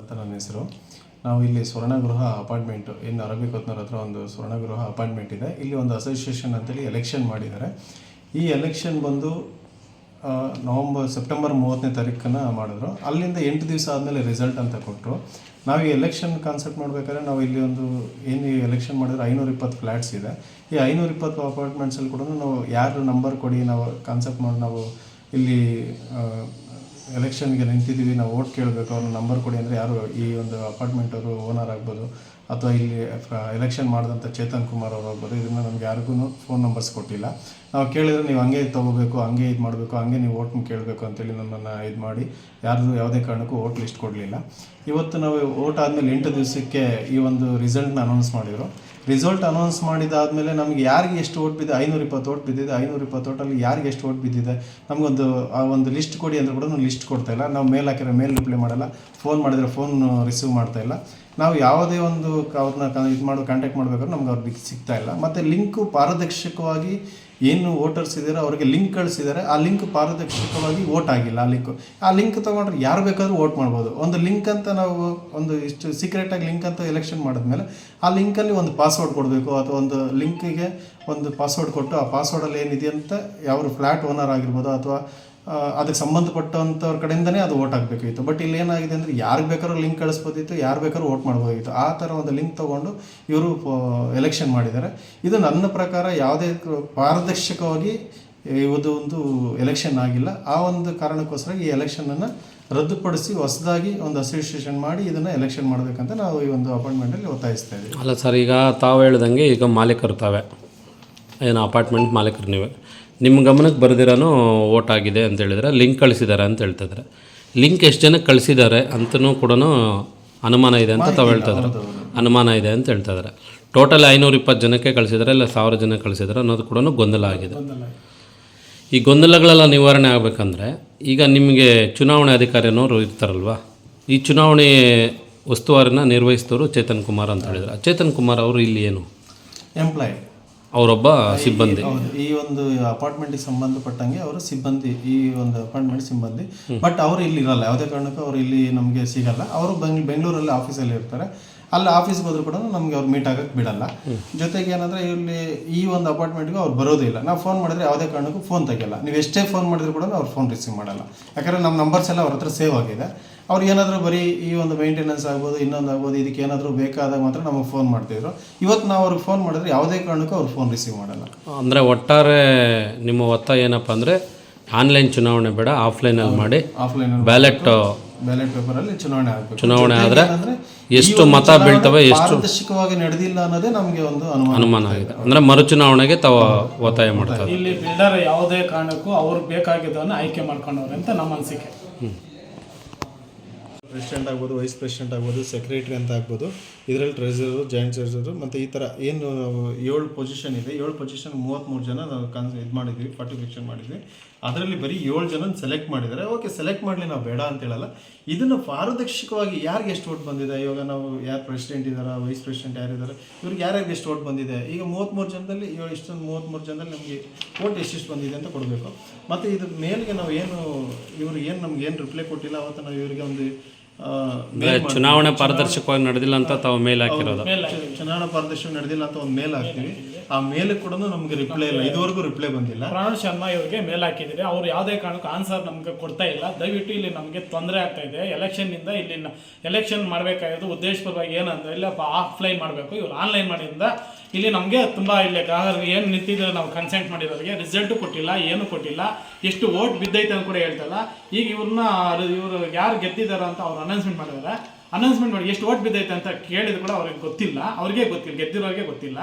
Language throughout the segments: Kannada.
ಅಂತ ನನ್ನ ಹೆಸರು. ನಾವು ಇಲ್ಲಿ ಸ್ವರ್ಣಗೃಹ ಅಪಾರ್ಟ್ಮೆಂಟ್ ಏನು ಅರಬ್ಬಿ ಕೊತ್ನೂರ್ ಹತ್ರ ಒಂದು ಸ್ವರ್ಣಗೃಹ ಅಪಾರ್ಟ್ಮೆಂಟ್ ಇದೆ. ಇಲ್ಲಿ ಒಂದು ಅಸೋಸಿಯೇಷನ್ ಅಂತೇಳಿ ಎಲೆಕ್ಷನ್ ಮಾಡಿದ್ದಾರೆ. ಈ ಎಲೆಕ್ಷನ್ ಬಂದು ನವಂಬರ್, ಸೆಪ್ಟೆಂಬರ್ ಮೂವತ್ತನೇ ತಾರೀಕನ್ನು ಮಾಡಿದ್ರು. ಅಲ್ಲಿಂದ ಎಂಟು ದಿವಸ ಆದಮೇಲೆ ರಿಸಲ್ಟ್ ಅಂತ ಕೊಟ್ಟರು ನಾವು ಈ ಎಲೆಕ್ಷನ್ ಕಾನ್ಸೆಪ್ಟ್ ಮಾಡಬೇಕಾದ್ರೆ ನಾವು ಇಲ್ಲಿ ಒಂದು ಏನು ಈ ಎಲೆಕ್ಷನ್ ಮಾಡಿದ್ರೆ ಐನೂರ ಇಪ್ಪತ್ತು ಫ್ಲ್ಯಾಟ್ಸ್ ಇದೆ. ಈ ಐನೂರ ಇಪ್ಪತ್ತು ಅಪಾರ್ಟ್ಮೆಂಟ್ಸಲ್ಲಿ ಕೂಡ ನಾವು ಯಾರು ನಂಬರ್ ಕೊಡಿ, ನಾವು ಕಾನ್ಸೆಪ್ಟ್ ಮಾಡಿ, ನಾವು ಇಲ್ಲಿ ಎಲೆಕ್ಷನ್ಗೆ ನಿಂತಿದ್ದೀವಿ, ನಾವು ಓಟ್ ಕೇಳಬೇಕು ಅವ್ರ ನಂಬರ್ ಕೊಡಿ ಅಂದರೆ ಯಾರು ಈ ಒಂದು ಅಪಾರ್ಟ್ಮೆಂಟ್ ಅವರು ಓನರ್ ಆಗ್ಬೋದು, ಅಥವಾ ಇಲ್ಲಿ ಎಲೆಕ್ಷನ್ ಮಾಡಿದಂಥ ಚೇತನ್ ಕುಮಾರ್ ಅವರು ಆಗ್ಬೋದು, ಇದನ್ನು ನಮ್ಗೆ ಯಾರಿಗೂ ಫೋನ್ ನಂಬರ್ಸ್ ಕೊಟ್ಟಿಲ್ಲ. ನಾವು ಕೇಳಿದ್ರೆ ನೀವು ಹಂಗೆ ತೊಗೋಬೇಕು, ಹಂಗೆ ಇದು ಮಾಡಬೇಕು, ಹಂಗೆ ನೀವು ಓಟ್ ಕೇಳಬೇಕು ಅಂತೇಳಿ ನನ್ನನ್ನು ಇದು ಮಾಡಿ ಯಾರಿಗೂ ಯಾವುದೇ ಕಾರಣಕ್ಕೂ ಓಟ್ ಲಿಸ್ಟ್ ಕೊಡಲಿಲ್ಲ. ಇವತ್ತು ನಾವು ಓಟ್ ಆದಮೇಲೆ ಎಂಟು ದಿವಸಕ್ಕೆ ಈ ಒಂದು ರಿಸಲ್ಟ್ನ ಅನೌನ್ಸ್ ಮಾಡಿದರು. ರಿಸಲ್ಟ್ ಅನೌನ್ಸ್ ಮಾಡಿದಾದಮೇಲೆ ನಮಗೆ ಯಾರಿಗೆ ಎಷ್ಟು ಓಟ್ ಬಿದ್ದಿದೆ? ಐನೂರು ಇಪ್ಪತ್ತು ಓಟ್ ಬಿದ್ದಿದೆ. ಐನೂರು ಇಪ್ಪತ್ತು ಓಟಲ್ಲಿ ಯಾರಿಗೆ ಎಷ್ಟು ಓಟ್ ಬಿದ್ದಿದೆ? ನಮಗೊಂದು, ಆ ಒಂದು ಲಿಸ್ಟ್ ಕೊಡಿ ಅಂದರೆ ಕೂಡ ಲಿಸ್ಟ್ ಕೊಡ್ತಾ ಇಲ್ಲ. ನಾವು ಮೇಲ್ ಹಾಕಿರೋ ಮೇಲ್ ರಿಪ್ಲೈ ಮಾಡಲ್ಲ. ಫೋನ್ ಮಾಡಿದ್ರೆ ಫೋನ್ ರಿಸೀವ್ ಮಾಡ್ತಾ ಇಲ್ಲ. ನಾವು ಯಾವುದೇ ಒಂದು ಅವ್ರನ್ನ ಇದು ಮಾಡೋ ಕಾಂಟ್ಯಾಕ್ಟ್ ಮಾಡಬೇಕಾದ್ರೆ ನಮ್ಗೆ ಅವ್ರಿಗೆ ಸಿಗ್ತಾ ಇಲ್ಲ. ಮತ್ತು ಲಿಂಕು ಪಾರದರ್ಶಕವಾಗಿ ಏನು ವೋಟರ್ಸ್ ಇದ್ದಾರೆ ಅವರಿಗೆ ಲಿಂಕ್ ಕಳಿಸಿದ್ದಾರೆ ಆ ಲಿಂಕ್ ಪಾರದರ್ಶಕವಾಗಿ ವೋಟ್ ಆಗಿಲ್ಲ ಆ ಲಿಂಕ್ ಆ ಲಿಂಕ್ ತೊಗೊಂಡ್ರೆ ಯಾರು ಬೇಕಾದರೂ ವೋಟ್ ಮಾಡ್ಬೋದು. ಒಂದು ಲಿಂಕ್ ಅಂತ ನಾವು ಒಂದು ಇಷ್ಟು ಸೀಕ್ರೆಟಾಗಿ ಲಿಂಕ್ ಅಂತ ಎಲೆಕ್ಷನ್ ಮಾಡಿದ್ಮೇಲೆ, ಆ ಲಿಂಕಲ್ಲಿ ಒಂದು ಪಾಸ್ವರ್ಡ್ ಕೊಡಬೇಕು, ಅಥವಾ ಒಂದು ಲಿಂಕಿಗೆ ಒಂದು ಪಾಸ್ವರ್ಡ್ ಕೊಟ್ಟು ಆ ಪಾಸ್ವರ್ಡಲ್ಲಿ ಏನಿದೆ ಅಂತ ಯಾವ ಫ್ಲ್ಯಾಟ್ ಓನರ್ ಆಗಿರ್ಬೋದು, ಅಥವಾ ಅದಕ್ಕೆ ಸಂಬಂಧಪಟ್ಟಂಥವ್ರ ಕಡೆಯಿಂದನೇ ಅದು ಓಟ್ ಆಗಬೇಕಾಗಿತ್ತು. ಬಟ್ ಇಲ್ಲಿ ಏನಾಗಿದೆ ಅಂದರೆ ಯಾರಿಗೆ ಬೇಕಾದ್ರೂ ಲಿಂಕ್ ಕಳಿಸ್ಬೋದಿತ್ತು, ಯಾರು ಬೇಕಾದ್ರೂ ಓಟ್ ಮಾಡ್ಬೋದಾಗಿತ್ತು ಆ ಥರ ಒಂದು ಲಿಂಕ್ ತೊಗೊಂಡು ಇವರು ಎಲೆಕ್ಷನ್ ಮಾಡಿದ್ದಾರೆ. ಇದು ನನ್ನ ಪ್ರಕಾರ ಯಾವುದೇ ಪಾರದರ್ಶಕವಾಗಿ ಇದು ಒಂದು ಎಲೆಕ್ಷನ್ ಆಗಿಲ್ಲ. ಆ ಒಂದು ಕಾರಣಕ್ಕೋಸ್ಕರ ಈ ಎಲೆಕ್ಷನನ್ನು ರದ್ದುಪಡಿಸಿ ಹೊಸದಾಗಿ ಒಂದು ಅಸೋಸಿಯೇಷನ್ ಮಾಡಿ ಇದನ್ನು ಎಲೆಕ್ಷನ್ ಮಾಡಬೇಕಂತ ನಾವು ಈ ಒಂದು ಅಪಾಯಿಂಟ್ಮೆಂಟಲ್ಲಿ ಒತ್ತಾಯಿಸ್ತಾ ಇದ್ದೀವಿ. ಅಲ್ಲ ಸರ್, ಈಗ ತಾವು ಹೇಳ್ದಂಗೆ ಈಗ ಮಾಲೀಕರು ತಾವೇ. ಏನು ಅಪಾರ್ಟ್ಮೆಂಟ್ ಮಾಲೀಕರು ನೀವೇ. ನಿಮ್ಮ ಗಮನಕ್ಕೆ ಬರೆದಿರೋನು ಓಟ್ ಆಗಿದೆ ಅಂತ ಹೇಳಿದ್ರೆ, ಲಿಂಕ್ ಕಳಿಸಿದ್ದಾರೆ ಅಂತ ಹೇಳ್ತಿದ್ದಾರೆ ಲಿಂಕ್ ಎಷ್ಟು ಜನಕ್ಕೆ ಕಳಿಸಿದ್ದಾರೆ ಅಂತಲೂ ಕೂಡ ಅನುಮಾನ ಇದೆ ಅಂತ ತಾವು ಹೇಳ್ತಿದ್ರು ಅನುಮಾನ ಇದೆ ಅಂತ ಹೇಳ್ತಿದ್ದಾರೆ ಟೋಟಲ್ ಐನೂರ ಇಪ್ಪತ್ತು ಜನಕ್ಕೆ ಕಳಿಸಿದ್ದಾರೆ ಇಲ್ಲ ಸಾವಿರ ಜನಕ್ಕೆ ಕಳಿಸಿದ್ದಾರೆ ಅನ್ನೋದು ಕೂಡ ಗೊಂದಲ ಆಗಿದೆ. ಈ ಗೊಂದಲಗಳೆಲ್ಲ ನಿವಾರಣೆ ಆಗಬೇಕಂದ್ರೆ, ಈಗ ನಿಮಗೆ ಚುನಾವಣೆ ಅಧಿಕಾರಿ ಇರ್ತಾರಲ್ವ? ಇರ್ತಾರಲ್ವಾ ಈ ಚುನಾವಣೆ ಉಸ್ತುವಾರಿನ ನಿರ್ವಹಿಸಿದವರು ಚೇತನ್ ಕುಮಾರ್ ಅಂತ ಹೇಳಿದ್ರು. ಚೇತನ್ ಕುಮಾರ್ ಅವರು ಇಲ್ಲಿ ಏನು? ಎಂಪ್ಲಾಯ್ ಅವರೊಬ್ಬ ಸಿಬ್ಬಂದಿ. ಹೌದು ಈ ಒಂದು ಅಪಾರ್ಟ್ಮೆಂಟ್ ಸಂಬಂಧಪಟ್ಟಂಗೆ ಅವರು ಸಿಬ್ಬಂದಿ ಈ ಒಂದು ಅಪಾರ್ಟ್ಮೆಂಟ್ ಸಿಬ್ಬಂದಿ. ಬಟ್ ಅವರು ಇಲ್ಲಿ ಇರಲ್ಲ ಯಾವುದೇ ಕಾರಣಕ್ಕೂ ಅವರು ಇಲ್ಲಿ ನಮಗೆ ಸಿಗಲ್ಲ. ಅವರು ಬೆಂಗ್ ಬೆಂಗಳೂರಲ್ಲಿ ಆಫೀಸಲ್ಲಿ ಇರ್ತಾರೆ. ಅಲ್ಲಿ ಆಫೀಸ್ಗೆ ಹೋದ್ರು ಕೂಡ ನಮಗೆ ಅವ್ರು ಮೀಟ್ ಆಗಕ್ಕೆ ಬಿಡಲ್ಲ. ಜೊತೆಗೆ ಏನಂದ್ರೆ ಇಲ್ಲಿ ಈ ಒಂದು ಅಪಾರ್ಟ್ಮೆಂಟ್ಗೂ ಅವ್ರು ಬರೋದೇ ಇಲ್ಲ. ನಾವು ಫೋನ್ ಮಾಡಿದ್ರೆ ಯಾವುದೇ ಕಾರಣಕ್ಕೂ ಫೋನ್ ತೆಗಿಯಲ್ಲ. ನೀವು ಎಷ್ಟೇ ಫೋನ್ ಮಾಡಿದ್ರು ಕೂಡ ಅವ್ರು ಫೋನ್ ರಿಸೀವ್ ಮಾಡಲ್ಲ. ಯಾಕಂದ್ರೆ ನಮ್ಮ ನಂಬರ್ಸ್ ಎಲ್ಲ ಅವ್ರ ಹತ್ರ ಸೇವ್ ಆಗಿದೆ. ಅವ್ರು ಏನಾದರೂ ಬರೀ ಈ ಒಂದು ಮೇಂಟೆನೆನ್ಸ್ ಆಗ್ಬೋದು ಇನ್ನೊಂದು ಆಗ್ಬೋದು ಇದಕ್ಕೆ ಏನಾದರೂ ಬೇಕಾದಾಗ ಮಾತ್ರ ನಮಗೆ ಫೋನ್ ಮಾಡ್ತಿದ್ರು ಇವತ್ತು ನಾವು ಅವ್ರಿಗೆ ಫೋನ್ ಮಾಡಿದ್ರೆ ಯಾವುದೇ ಕಾರಣಕ್ಕೂ ಅವ್ರು ಫೋನ್ ರಿಸೀವ್ ಮಾಡಲ್ಲ. ಅಂದರೆ ಒಟ್ಟಾರೆ ನಿಮ್ಮ ಒತ್ತಾಯ ಏನಪ್ಪ ಅಂದರೆ ಆನ್ಲೈನ್ ಚುನಾವಣೆ ಬೇಡ ಆಫ್ಲೈನಲ್ಲಿ ಮಾಡಿ. ಆಫ್ಲೈನ್ ಬ್ಯಾಲೆಟ್ ಬ್ಯಾಲೆಟ್ ಪೇಪರಲ್ಲಿ ಚುನಾವಣೆ ಆಗಬೇಕು. ಚುನಾವಣೆ ಆದರೆ ಎಷ್ಟು ಮತ ಬೀಳ್ತವೆ ಎಷ್ಟು ಪಾರದರ್ಶಕವಾಗಿ ನಡೆದಿಲ್ಲ ಅನ್ನೋದೇ ನಮಗೆ ಒಂದು ಅನುಮಾನ. ಅನುಮಾನ ಆಗಿದೆ. ಮರು ಮರುಚುನಾವಣೆಗೆ ತಾವ ಒತ್ತಾಯ ಮಾಡ್ತಾರೆ ಇಲ್ಲಿ ಬಿಲ್ಡರ್ ಯಾವುದೇ ಕಾರಣಕ್ಕೂ ಅವ್ರಿಗೆ ಬೇಕಾಗಿದ್ದವನ್ನ ಆಯ್ಕೆ ಮಾಡ್ಕೊಂಡವ್ರೆ ಅಂತ ನಮ್ಮ ಅನಿಸಿಕೆ. ಪ್ರೆಸಿಡೆಂಟ್ ಆಗ್ಬೋದು ವೈಸ್ ಪ್ರೆಸಿಡೆಂಟ್ ಆಗ್ಬೋದು ಸೆಕ್ರೆಟರಿ ಅಂತ ಆಗ್ಬೋದು. ಇದರಲ್ಲಿ ಟ್ರೆಸರ್ ಜಾಯಿಂಟ್ ಟ್ರೆಸರು ಮತ್ತು ಈ ಥರ ಏನು ಏಳು ಪೊಸಿಷನ್ ಇದೆ. ಏಳು ಪೊಸಿಷನ್ ಮೂವತ್ತ್ಮೂರು ಜನ ನಾವು ಕನ್ ಇದು ಮಾಡಿದ್ವಿ ಪಾರ್ಟಿಫಿಕೇಷನ್ ಮಾಡಿದ್ವಿ. ಅದರಲ್ಲಿ ಬರೀ ಏಳು ಜನ ಸೆಲೆಕ್ಟ್ ಮಾಡಿದ್ದಾರೆ. ಓಕೆ ಸೆಲೆಕ್ಟ್ ಮಾಡಲಿ ನಾವು ಬೇಡ ಅಂತ ಹೇಳಲ್ಲ. ಇದನ್ನು ಪಾರದರ್ಶಕವಾಗಿ ಯಾರಿಗೆ ಎಷ್ಟು ಓಟ್ ಬಂದಿದೆ? ಇವಾಗ ನಾವು ಯಾರು ಪ್ರೆಸಿಡೆಂಟ್ ಇದ್ದಾರೆ ವೈಸ್ ಪ್ರೆಸಿಡೆಂಟ್ ಯಾರಿದ್ದಾರೆ ಇವ್ರಿಗೆ ಯಾರ್ಯಾರಿಗೆ ಎಷ್ಟು ಓಟ್ ಬಂದಿದೆ? ಈಗ ಮೂವತ್ತ್ಮೂರು ಜನದಲ್ಲಿ ಇಷ್ಟೊಂದು ಮೂವತ್ತ್ಮೂರು ಜನದಲ್ಲಿ ನಮಗೆ ಓಟ್ ಎಷ್ಟೆಷ್ಟು ಬಂದಿದೆ ಅಂತ ಕೊಡಬೇಕು. ಮತ್ತು ಇದ್ರ ಮೇಲಿಗೆ ನಾವು ಏನು ಇವ್ರಿಗೆ ಏನು ನಮ್ಗೆ ಏನು ರಿಪ್ಲೈ ಕೊಟ್ಟಿಲ್ಲ ಅವತ್ತು ನಾವು ಇವರಿಗೆ ಒಂದು ಚುನಾವಣೆ ಪಾರದರ್ಶಕವಾಗಿ ನಡೆದಿಲ್ಲ ಅಂತ ತಾವು ಮೇಲ್ ಹಾಕಿರೋದು. ಚುನಾವಣೆ ಚುನಾವಣಾ ಪಾರದರ್ಶಕ ನಡೆದಿಲ್ಲ ಅಂತ ಒಂದು ಮೇಲ್ ಹಾಕ್ತೀವಿ. ಆ ಮೇಲ್ ಕೂಡ ನಮಗೆ ರಿಪ್ಲೈ ಇಲ್ಲ. ಇದುವರೆಗೂ ರಿಪ್ಲೈ ಬಂದಿಲ್ಲ. ಪ್ರಾಣ ಶರ್ಮಾ ಇವರಿಗೆ ಮೇಲ್ ಹಾಕಿದಿರಿ ಅವ್ರು ಯಾವುದೇ ಕಾರಣಕ್ಕೂ ಆನ್ಸರ್ ನಮ್ಗೆ ಕೊಡ್ತಾ ಇಲ್ಲ. ದಯವಿಟ್ಟು ಇಲ್ಲಿ ನಮಗೆ ತೊಂದರೆ ಆಗ್ತಾ ಇದೆ. ಎಲೆಕ್ಷನ್ನಿಂದ ಇಲ್ಲಿ ಎಲೆಕ್ಷನ್ ಮಾಡಬೇಕಾಗಿರೋದು ಉದ್ದೇಶಪರವಾಗಿ ಏನಂದ್ರೆ ಇಲ್ಲ ಆಫ್ಲೈನ್ ಮಾಡಬೇಕು. ಇವ್ರು ಆನ್ಲೈನ್ ಮಾಡಿದ್ರಿಂದ ಇಲ್ಲಿ ನಮಗೆ ತುಂಬ ಇಲ್ಲಿ ಗ್ರಾಹಕರಿಗೆ ಏನು ನಿಂತಿದ್ರೆ ನಾವು ಕನ್ಸೆಂಟ್ ಮಾಡಿರೋರಿಗೆ ರಿಸಲ್ಟು ಕೊಟ್ಟಿಲ್ಲ, ಏನು ಕೊಟ್ಟಿಲ್ಲ. ಎಷ್ಟು ಓಟ್ ಬಿದ್ದೈತೆ ಅಂತ ಕೂಡ ಹೇಳ್ತಲ್ಲ ಈಗ ಇವ್ರನ್ನ ಇವರು ಯಾರು ಗೆದ್ದಿದ್ದಾರೆ ಅಂತ ಅವ್ರು ಅನೌನ್ಸ್ಮೆಂಟ್ ಮಾಡಿದ್ದಾರೆ. ಅನೌನ್ಸ್ಮೆಂಟ್ ಮಾಡಿ ಎಷ್ಟು ಓಟ್ ಬಿದ್ದೈತೆ ಅಂತ ಕೇಳಿದ್ರು ಕೂಡ ಅವ್ರಿಗೆ ಗೊತ್ತಿಲ್ಲ. ಅವ್ರಿಗೆ ಗೊತ್ತಿಲ್ಲ, ಗೆದ್ದಿರೋರಿಗೆ ಗೊತ್ತಿಲ್ಲ.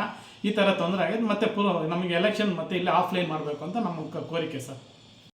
ಈ ಥರ ತೊಂದರೆ ಆಗಿದೆ. ಮತ್ತೆ ಪೂರ್ವ ನಮಗೆ ಎಲೆಕ್ಷನ್ ಮತ್ತೆ ಇಲ್ಲಿ ಆಫ್ಲೈನ್ ಮಾಡಬೇಕು ಅಂತ ನಮ್ಮ ಕೋರಿಕೆ ಸರ್.